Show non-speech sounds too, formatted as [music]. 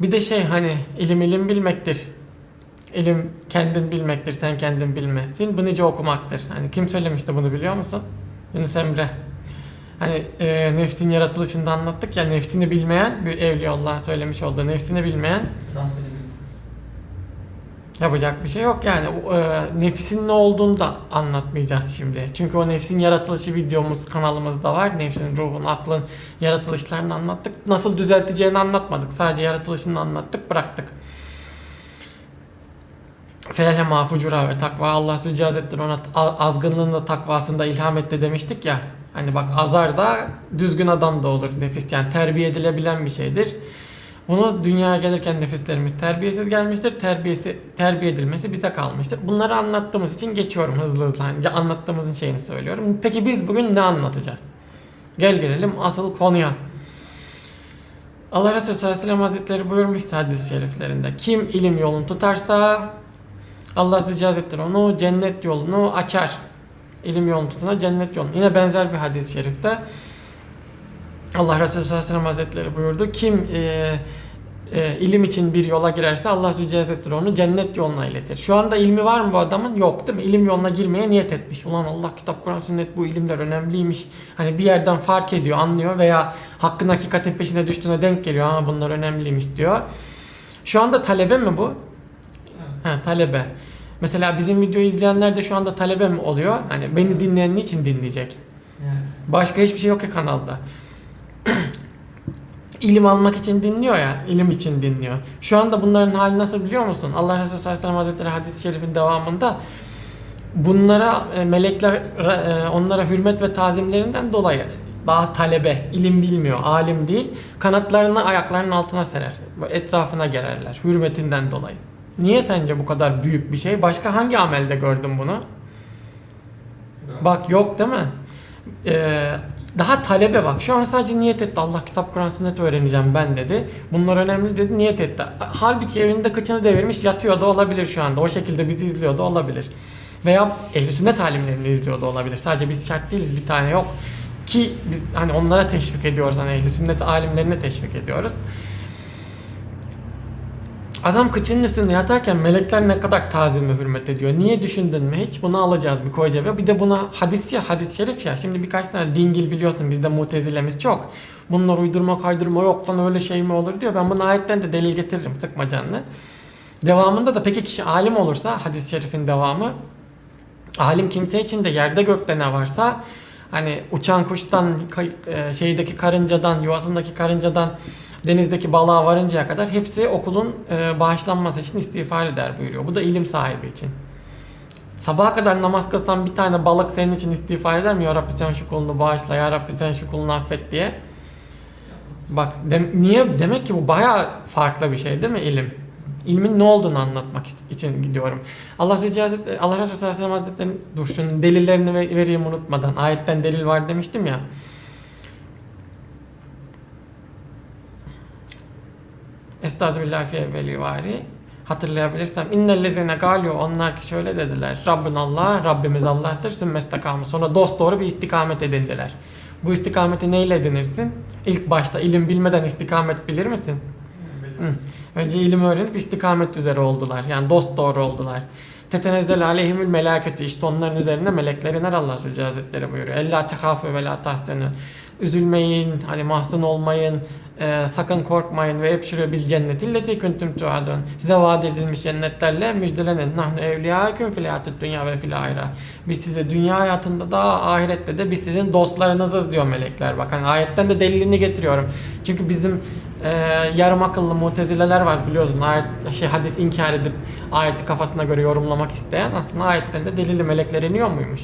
Bir de şey hani ilim ilim bilmektir. İlim kendin bilmektir, sen kendin bilmezsin. Bu nice okumaktır. Hani kim söylemişti bunu biliyor musun? Yunus Emre. Hani e, nefsin yaratılışında anlattık ya nefsini bilmeyen bir evliyaullah söylemiş olduğu nefsini bilmeyen Rabbini. Yapacak bir şey yok yani e, nefsin ne olduğunu da anlatmayacağız şimdi. Çünkü o nefsin yaratılışı videomuz kanalımızda var. Nefsin, ruhun, aklın yaratılışlarını anlattık. Nasıl düzelteceğini anlatmadık. Sadece yaratılışını anlattık, bıraktık. Fe'le mafucura ve takva Allah Sülcü Hazretleri ona azgınlığında takvasında ilham etti demiştik ya. Hani bak azar da düzgün adam da olur nefis yani terbiye edilebilen bir şeydir. Bunu dünyaya gelirken nefislerimiz terbiyesiz gelmiştir. Terbiyesi, terbiye edilmesi bize kalmıştır. Bunları anlattığımız için geçiyorum hızlı hızlı. Hani ya anlattığımızın şeyini söylüyorum. Peki biz bugün ne anlatacağız? Gel gelelim asıl konuya. Allah Resulü sallallahu aleyhi ve sellem hazretleri buyurmuştu hadis-i şeriflerinde. Kim ilim yolunu tutarsa Allah Sülcü Hazretleri onu cennet yolunu açar. İlim yolunu tutana cennet yolunu. Yine benzer bir hadis-i şerifte Allah Resulü sallallahu aleyhi ve sellem hazretleri buyurdu. Kim e, e, ilim için bir yola girerse Allah Hazretleri onu cennet yoluna iletir. Şu anda ilmi var mı bu adamın? Yok değil mi? İlim yoluna girmeye niyet etmiş. Ulan Allah kitap Kur'an sünnet bu ilimler önemliymiş. Hani bir yerden fark ediyor, anlıyor veya hakkın hakikatin peşine düştüğüne denk geliyor. Ha bunlar önemliymiş diyor. Şu anda talebe mi bu? Ha, talebe. Mesela bizim videoyu izleyenler de şu anda talebe mi oluyor? Hani beni dinleyen niçin dinleyecek? Başka hiçbir şey yok ya kanalda. [clears throat] İlim almak için dinliyor ya, ilim için dinliyor. Şu anda bunların hali nasıl biliyor musun? Allah Resulü sallallahu aleyhi ve hazretleri hadis-i şerifin devamında bunlara e, melekler e, onlara hürmet ve tazimlerinden dolayı daha talebe, ilim bilmiyor, alim değil, kanatlarını ayaklarının altına serer. Etrafına gererler hürmetinden dolayı. Niye sence bu kadar büyük bir şey? Başka hangi amelde gördün bunu? Bak yok değil mi? Ee, daha talebe bak. Şu an sadece niyet etti. Allah kitap Kur'an sünnet öğreneceğim ben dedi. Bunlar önemli dedi. Niyet etti. Halbuki evinde kıçını devirmiş yatıyor da olabilir şu anda. O şekilde bizi izliyor da olabilir. Veya ehli sünnet alimlerini izliyor da olabilir. Sadece biz şart değiliz. Bir tane yok. Ki biz hani onlara teşvik ediyoruz. Hani ehli sünnet alimlerine teşvik ediyoruz. Adam kıçının üstünde yatarken melekler ne kadar tazim ve hürmet ediyor. Niye düşündün mü hiç? Bunu alacağız bir koyacağız. Bir de buna hadis ya, hadis şerif ya. Şimdi birkaç tane dingil biliyorsun bizde mutezilemiz çok. Bunlar uydurma kaydırma yok lan öyle şey mi olur diyor. Ben bunu ayetten de delil getiririm sıkma canını. Devamında da peki kişi alim olursa hadis-i şerifin devamı alim kimse için de yerde gökte ne varsa hani uçan kuştan e, şeydeki karıncadan yuvasındaki karıncadan denizdeki balığa varıncaya kadar hepsi okulun e, bağışlanması için istiğfar eder buyuruyor. Bu da ilim sahibi için. Sabaha kadar namaz kılsan bir tane balık senin için istiğfar eder mi? Ya Rabbi sen şu kulunu bağışla, Ya Rabbi sen şu kulunu affet diye. Bak dem- niye? Demek ki bu baya farklı bir şey değil mi ilim? İlmin ne olduğunu anlatmak için gidiyorum. Allah Resulü Hazretleri, Allah Resulü sellem Hazretleri'nin dur şunun delillerini ve- vereyim unutmadan. Ayetten delil var demiştim ya. Estağfirullah fi evveli vari. Hatırlayabilirsem. İnnellezine galio onlar ki şöyle dediler. Rabbin Allah, Rabbimiz Allah'tır. Sümmestakamu. Sonra dost doğru bir istikamet edindiler. Bu istikameti neyle edinirsin? İlk başta ilim bilmeden istikamet bilir misin? Hı. Önce ilim öğrenip istikamet üzere oldular. Yani dost doğru oldular. Tetenezzel aleyhimül melaketi işte onların üzerine melekler iner Allah Sülcü Hazretleri buyuruyor. Ella tehafu ve la tahsenu. Üzülmeyin, hani mahzun olmayın, e, sakın korkmayın ve ebşirü bil cenneti illeti kuntum tuadun. Size vaat edilmiş cennetlerle müjdelenin. Nahnu evliyâküm fil hayatid dünya ve fil ahire. Biz size dünya hayatında da ahirette de biz sizin dostlarınızız diyor melekler. Bak hani ayetten de delilini getiriyorum. Çünkü bizim e, yarım akıllı mutezileler var biliyorsun. Ayet, şey hadis inkar edip ayeti kafasına göre yorumlamak isteyen aslında ayetten de delili melekler iniyor muymuş?